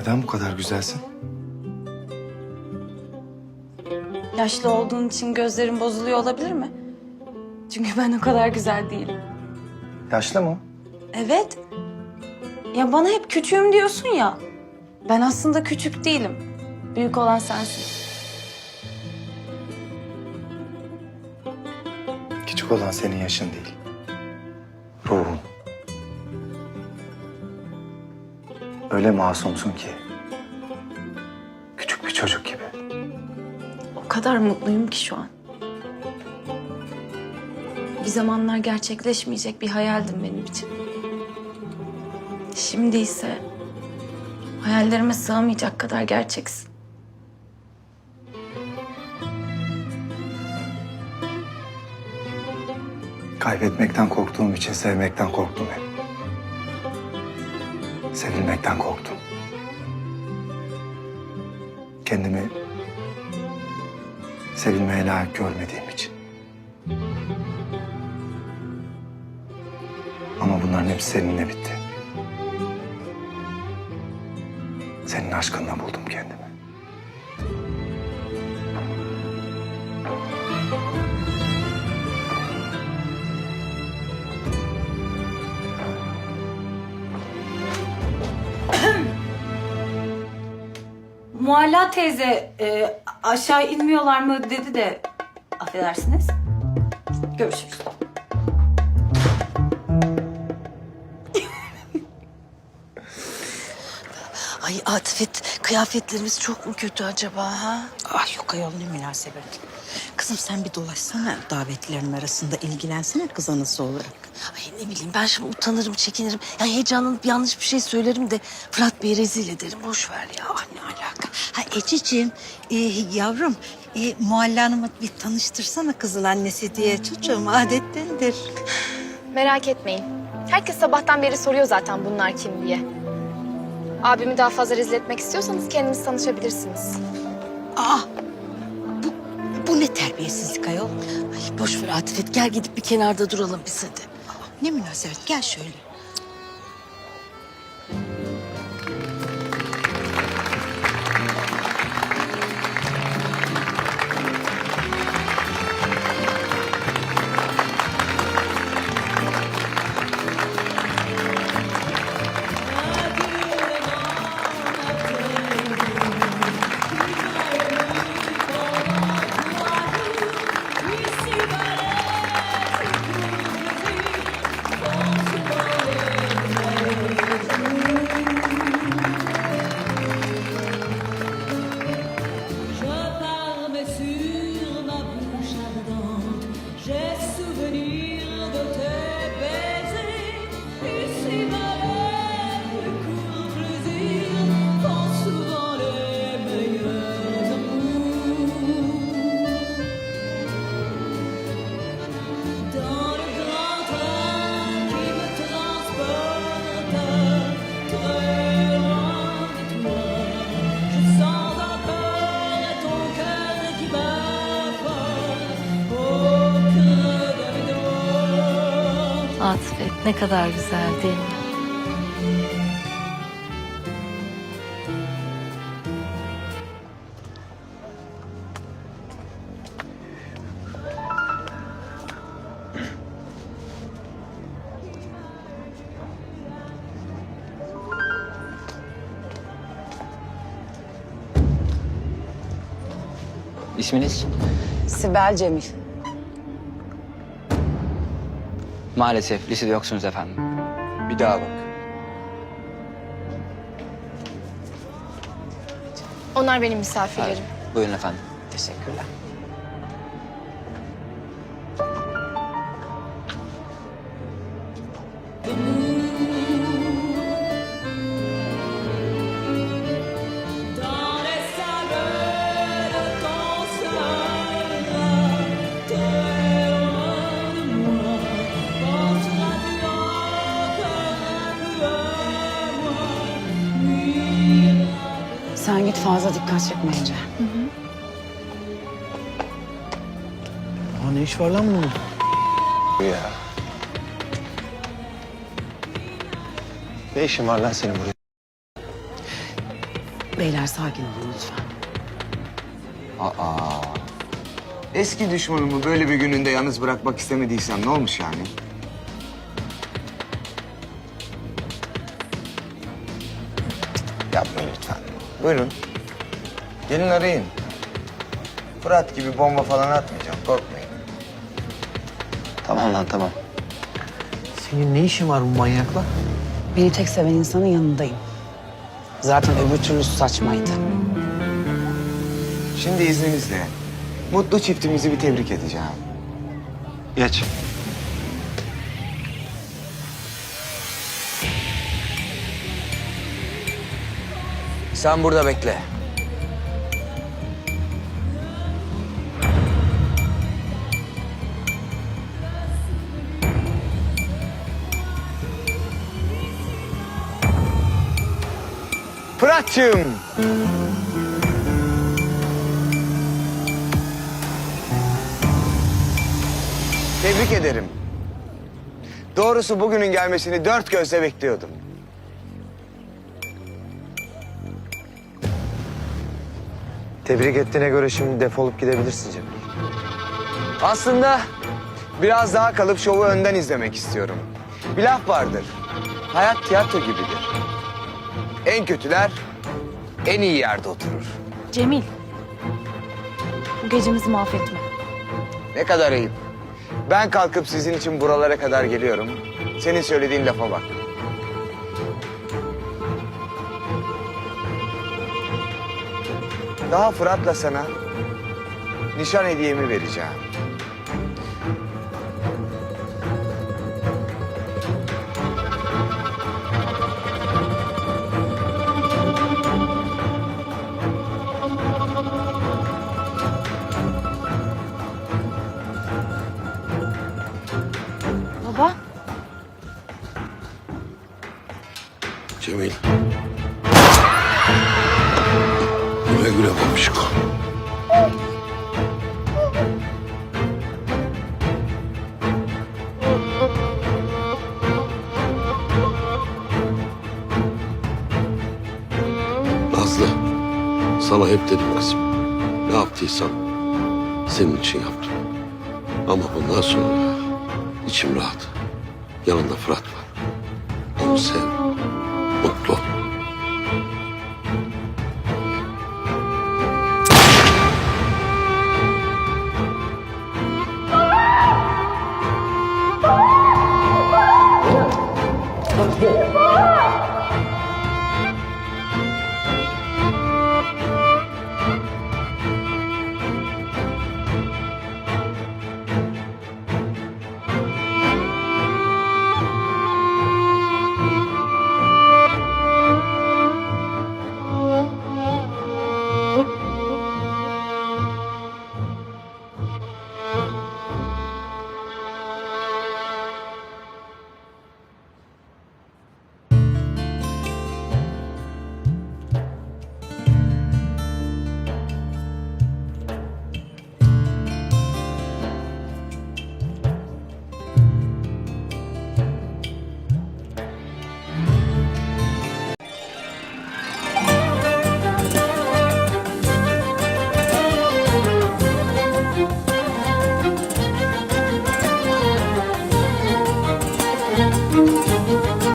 Neden bu kadar güzelsin? Yaşlı olduğun için gözlerin bozuluyor olabilir mi? Çünkü ben o kadar güzel değilim. Yaşlı mı? Evet. Ya bana hep küçüğüm diyorsun ya. Ben aslında küçük değilim. Büyük olan sensin. Küçük olan senin yaşın değil. Öyle masumsun ki. Küçük bir çocuk gibi. O kadar mutluyum ki şu an. Bir zamanlar gerçekleşmeyecek bir hayaldim benim için. Şimdi ise hayallerime sığamayacak kadar gerçeksin. Kaybetmekten korktuğum için sevmekten korktum hep. Sevilmekten korktum. Kendimi sevilmeye layık görmediğim için. Ama bunların hepsi seninle bitti. Senin aşkınla buldum kendimi. Mualla teyze e, aşağı inmiyorlar mı dedi de affedersiniz. Görüşürüz. Ay Atifet, kıyafetlerimiz çok mu kötü acaba ha? Ah yok ayol ne münasebet. Kızım sen bir dolaşsana davetlilerin arasında ilgilensene kız anası olarak. Ay ne bileyim ben şimdi utanırım, çekinirim. Yani heyecanlanıp yanlış bir şey söylerim de Fırat Bey'i rezil ederim. Boş ver ya. Ah ne alaka. Ha Ececiğim e, yavrum e, Mualla Hanım'ı bir tanıştırsana kızın annesi diye çocuğum adettendir. Merak etmeyin. Herkes sabahtan beri soruyor zaten bunlar kim diye. Abimi daha fazla rezil etmek istiyorsanız kendiniz tanışabilirsiniz. Ah bu, bu ne terbiyesizlik ayol. Ay boş ver Atifet. Gel gidip bir kenarda duralım biz hadi. Ne münasebet gel şöyle. Atifet ne kadar güzel değil mi? İsminiz? Sibel Cemil. Maalesef lisede yoksunuz efendim. Bir daha bak. Onlar benim misafirlerim. Buyurun efendim. Teşekkürler. Fazla dikkat çekmeyince. Aa, ne iş var lan bunun? Ya. Ne işin var lan senin buraya? Beyler sakin olun lütfen. Aa. Eski düşmanımı böyle bir gününde yalnız bırakmak istemediysem ne olmuş yani? Yapmayın lütfen. Buyurun. Gelin arayın. Fırat gibi bomba falan atmayacağım. Korkmayın. Tamam lan tamam. Senin ne işin var bu manyakla? Beni tek seven insanın yanındayım. Zaten öbür türlüsü saçmaydı. Şimdi izninizle mutlu çiftimizi bir tebrik edeceğim. Geç. Sen burada bekle. Fırat'cığım. Tebrik ederim. Doğrusu bugünün gelmesini dört gözle bekliyordum. Tebrik ettiğine göre şimdi defolup gidebilirsin Cemil. Aslında biraz daha kalıp şovu önden izlemek istiyorum. Bir laf vardır. Hayat tiyatro gibidir. En kötüler en iyi yerde oturur. Cemil. Bu gecemizi mahvetme. Ne kadar ayıp. Ben kalkıp sizin için buralara kadar geliyorum. Senin söylediğin lafa bak. Daha Fırat'la sana nişan hediyemi vereceğim. Cemil. Güle güle babuşko. Nazlı, sana hep dedim kızım. Ne yaptıysam senin için yaptım. Ama bundan sonra içim rahat. Yanında Fırat var. Onu sev, mutlu ol.